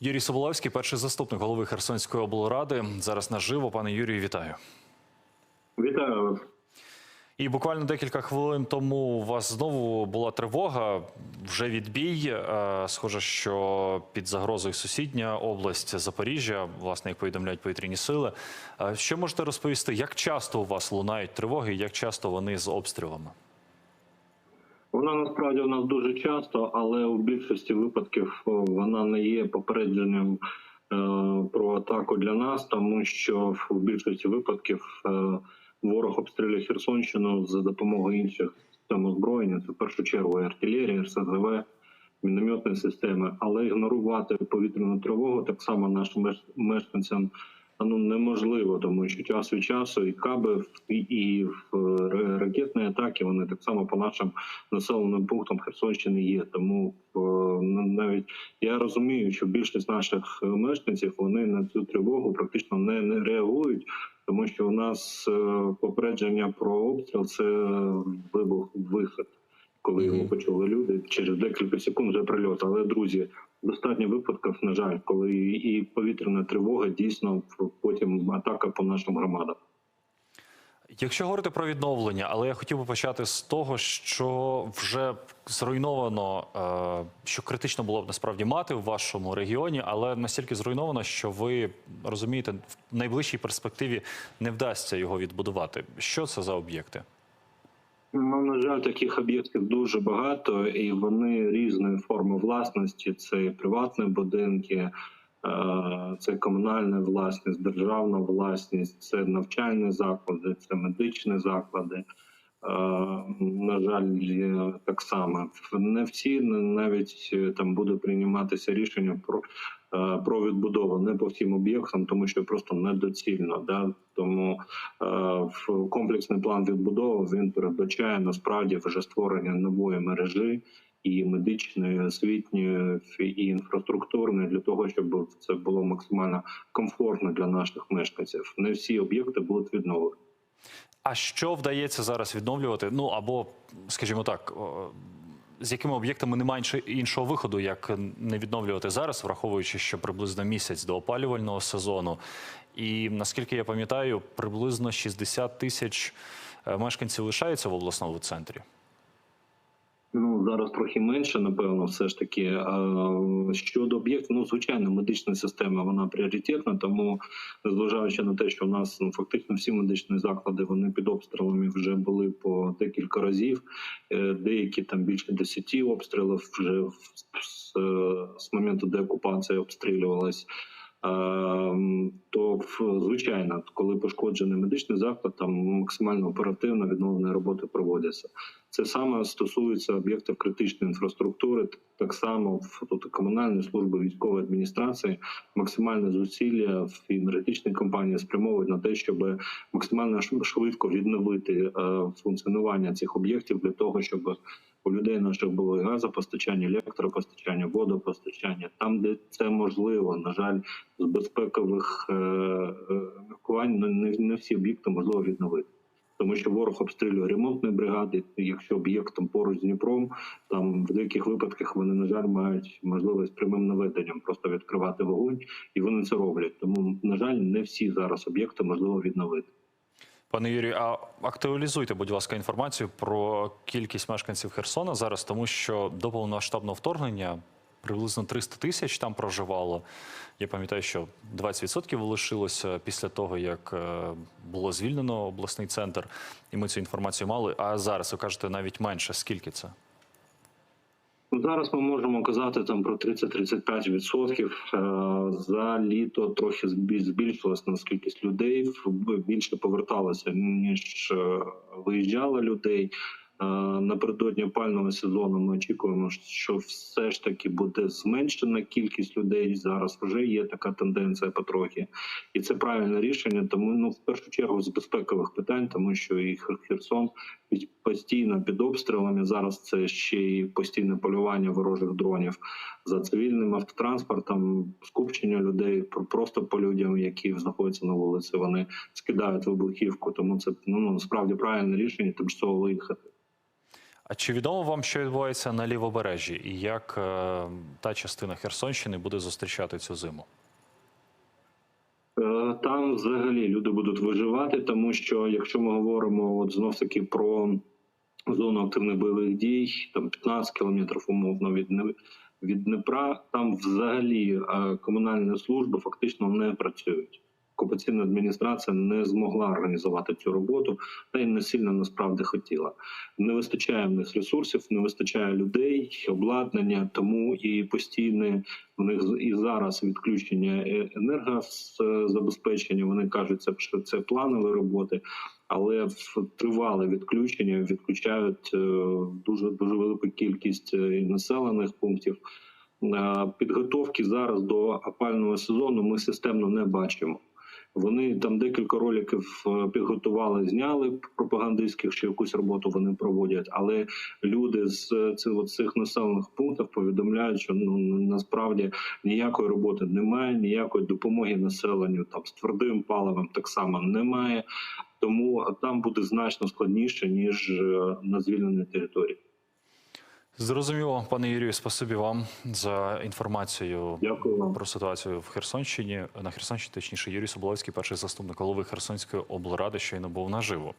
Юрій Соболевський, перший заступник голови Херсонської облради. Зараз наживо. Пане Юрію, вітаю. Вітаю вас. І буквально декілька хвилин тому у вас знову була тривога. Вже відбій. Е, Схоже, що під загрозою сусідня область Запоріжжя, власне, як повідомляють повітряні сили. Е, Що можете розповісти? Як часто у вас лунають тривоги? Як часто вони з обстрілами? Вона насправді у нас дуже часто, але у більшості випадків вона не є попередженням е, про атаку для нас, тому що в більшості випадків е, ворог обстрілює Херсонщину за допомогою інших систем озброєння. Це в першу чергу артилерія, РСЗВ, мінометні системи. Але ігнорувати повітряну тривогу так само нашим меш- мешканцям ну неможливо, тому що час від часу і каби і, і ракетні атаки вони так само по нашим населеним пунктам Херсонщини є. Тому е, ну, навіть я розумію, що більшість наших мешканців вони на цю тривогу практично не, не реагують, тому що у нас е, попередження про обстріл це вибух вихід. Коли його почули люди через декілька секунд вже прильот. Але друзі, достатньо випадків, на жаль, коли і повітряна тривога дійсно потім атака по нашим громадам. Якщо говорити про відновлення, але я хотів би почати з того, що вже зруйновано, е, що критично було б насправді мати в вашому регіоні, але настільки зруйновано, що ви розумієте, в найближчій перспективі не вдасться його відбудувати. Що це за об'єкти? Ну, на жаль, таких об'єктів дуже багато, і вони різної форми власності. Це і приватні будинки, е, це комунальна власність, державна власність, це навчальні заклади, це медичні заклади. Е, На жаль, так само не всі навіть е, там буде прийматися рішення про, е, про відбудову не по всім об'єктам, тому що просто недоцільно. Да? Тому в комплексний план відбудови він передбачає насправді вже створення нової мережі і медичної, освітньої і інфраструктурної для того, щоб це було максимально комфортно для наших мешканців. Не всі об'єкти будуть відновлені. А що вдається зараз відновлювати? Ну або, скажімо так, з якими об'єктами немає іншого виходу, як не відновлювати зараз, враховуючи, що приблизно місяць до опалювального сезону. І наскільки я пам'ятаю, приблизно 60 тисяч е, мешканців лишаються в обласному центрі. Ну зараз трохи менше, напевно, все ж таки. А щодо об'єктів, ну звичайно, медична система вона пріоритетна, тому незважаючи на те, що у нас ну, фактично всі медичні заклади вони під обстрілами вже були по декілька разів. Е, Деякі там більше 10 обстрілів вже в- з, е, з моменту деокупації обстрілювалась. То в- звичайно, коли пошкоджений медичний заклад, там максимально оперативно відновлені роботи проводяться. Це саме стосується об'єктів критичної інфраструктури. Так само в тут комунальні служби військової адміністрації максимальне зусилля в енергетичній компанії спрямовують на те, щоб максимально швидко відновити е, функціонування цих об'єктів для того, щоб у людей наших було і газопостачання, електропостачання, водопостачання. Там, де це можливо, на жаль, з безпекових е, е, міркувань не, не всі об'єкти можливо відновити. Тому що ворог обстрілює ремонтні бригади. Якщо об'єкт там поруч з Дніпром, там в деяких випадках вони на жаль мають можливість прямим наведенням просто відкривати вогонь, і вони це роблять. Тому на жаль, не всі зараз об'єкти можливо відновити. Пане Юрію, а актуалізуйте, будь ласка, інформацію про кількість мешканців Херсона зараз, тому що до повномасштабного вторгнення приблизно 300 тисяч там проживало. Я пам'ятаю, що 20% лишилося після того, як е, було звільнено обласний центр, і ми цю інформацію мали. А зараз ви кажете навіть менше. Скільки це? Ну, Зараз ми можемо казати там про 30-35%. Е, За літо трохи збі- збільшилась нас кількість людей. Більше поверталося ніж е, виїжджало людей. Е, Напередодні опального сезону ми очікуємо, що все ж таки буде зменшена кількість людей. Зараз вже є така тенденція потрохи, і це правильне рішення. Тому ну в першу чергу з безпекових питань, тому що і Хер- Херсон постійно під обстрілами. Зараз це ще й постійне полювання ворожих дронів за цивільним автотранспортом, скупчення людей про- просто по людям, які знаходяться на вулиці. Вони скидають вибухівку. Тому це ну насправді правильне рішення тимчасово виїхати. А чи відомо вам, що відбувається на лівобережжі, і як е, та частина Херсонщини буде зустрічати цю зиму? Е, Там взагалі люди будуть виживати, тому що якщо ми говоримо от знов таки про зону активних бойових дій, там 15 кілометрів умовно від від Дніпра, там взагалі е, комунальні служби фактично не працюють. Окупаційна адміністрація не змогла організувати цю роботу, та й не сильно насправді хотіла. Не вистачає в них ресурсів, не вистачає людей, обладнання, тому і постійне в них і зараз відключення е- енергозабезпечення. Вони кажуть, що це планові роботи, але тривале відключення відключають е, дуже дуже велику кількість е, населених пунктів. Підготовки зараз до опального сезону ми системно не бачимо. Вони там декілька роликів е, підготували, зняли пропагандистських, що якусь роботу вони проводять. Але люди з е, цих, цих населених пунктів повідомляють, що ну насправді ніякої роботи немає, ніякої допомоги населенню там з твердим паливом так само немає. Тому там буде значно складніше ніж е, на звільненій території. Зрозуміло, пане Юрію, спасибі вам за інформацію Дякую про ситуацію в Херсонщині. На Херсонщині, точніше, Юрій Соболовський, перший заступник голови Херсонської облради, щойно був наживо.